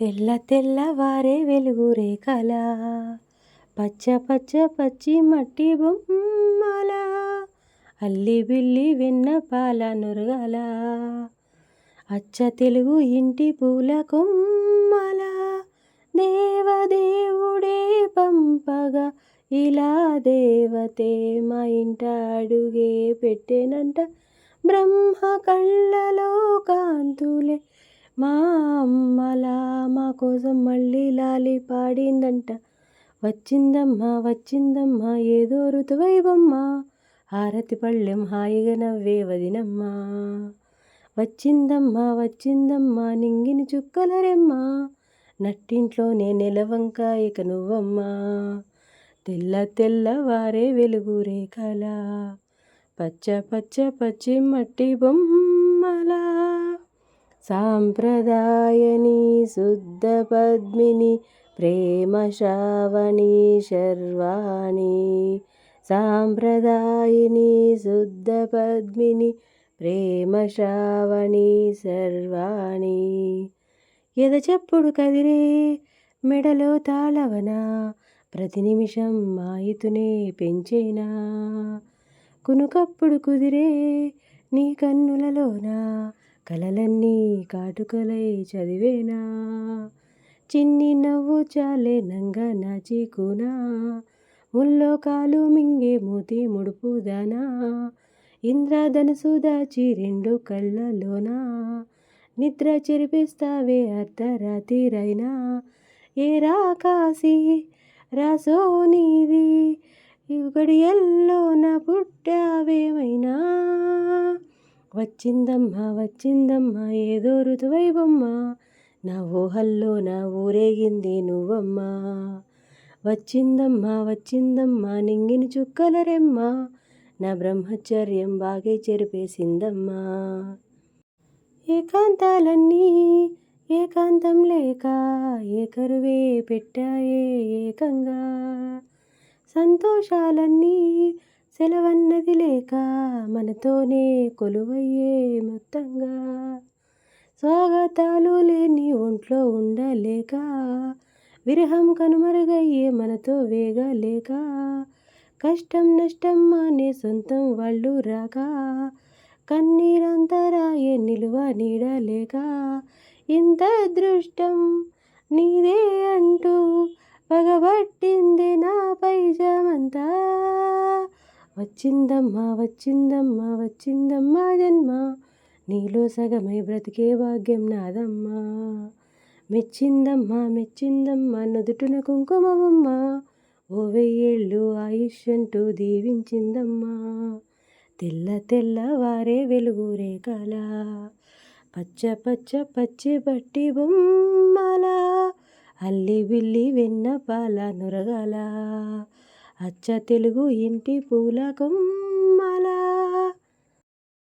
తెల్ల తెల్లవారే వెలుగు రేఖల పచ్చ పచ్చ పచ్చి మట్టి బొమ్మల. అల్లి బిల్లి వెన్న పాల నురగల. అచ్చ తెలుగు ఇంటి పూల కొమ్మల. దేవదేవుడే పంపగా ఇలా దేవతే మా ఇంట అడుగే పెట్టేనంట. బ్రహ్మ కళ్ళలో కాంతులే మా అమ్మలా మా కోసం మళ్ళీ లాలి పాడిందంట. వచ్చిందమ్మా వచ్చిందమ్మా ఏదో ఋతువైవమ్మా హారతి పళ్ళెం హాయిగా నవ్వే వదినమ్మా. వచ్చిందమ్మా వచ్చిందమ్మా నింగిని చుక్కలరెమ్మా. నట్టింట్లోనే నెలవంక ఇక నువ్వమ్మా. తెల్ల తెల్లవారే వెలుగు రేఖలా పచ్చ పచ్చ పచ్చి మట్టి బొమ్మలా. సాంప్రదాయని శుద్ధ పద్మిని ప్రేమ శ్రావణి శర్వాణి. సాంప్రదాయిని శుద్ధ పద్మిని ప్రేమ శ్రావణి శర్వాణి. ఎద చెప్పుడు కదిరే మెడలో తాళవన ప్రతి నిమిషం మాయితునే పెంచేనా? కునుకప్పుడు కుదిరే నీ కన్నులలోనా? కలలన్నీ కాటుకలై చదివేనా? చిన్ని నవ్వు చాలే నంగా నాచికునా ముల్లో కాలు మింగే మూతి ముడుపుదానా? ఇంద్రధనుసు దాచి రెండు కళ్ళలోనా? నిద్ర చెరిపిస్తావే అర్ధరాత్రిరైనా? ఏ రాకాసి రాసో నీది? గడియల్లోన పుట్టావేమైనా? వచ్చిందమ్మా వచ్చిందమ్మా ఏదో ఋతువైవమ్మ నా ఊహల్లో నా ఊరేగింది నువ్వమ్మా. వచ్చిందమ్మా వచ్చిందమ్మా నింగిని చుక్కల రెమ్మ. నా బ్రహ్మచర్యం బాగే చెరిపేసిందమ్మా. ఏకాంతాలన్నీ ఏకాంతం లేక ఏకరువే పెట్టాయే ఏకంగా. సంతోషాలన్నీ సెలవన్నది లేక మనతోనే కొలువయ్యే మొత్తంగా. స్వాగతాలు లేని ఒంట్లో ఉండలేక విరహం కనుమరుగయ్యే మనతో వేగలేక కష్టం నష్టం అనే సొంతం వాళ్ళు రాక కన్నీరంతరాయే నిలువ నీడలేక ఇంత అదృష్టం నీదే అంటూ పగబట్టింది నా పైజమంతా. వచ్చిందమ్మా వచ్చిందమ్మా వచ్చిందమ్మా జన్మ. నీలో సగమై బ్రతికే భాగ్యం నాదమ్మా. మెచ్చిందమ్మా మెచ్చిందమ్మా నుదుటున కుంకుమవమ్మా. ఓ వెయ్యేళ్ళు ఆయుష్ అంటూ దీవించిందమ్మా. తెల్ల తెల్లవారే వెలుగురే కళ పచ్చ పచ్చ పచ్చి బట్టి బొమ్మల. అల్లి బిల్లి వెన్న పాల నురగల. అచ్చ తెలుగు ఇంటి పూలకం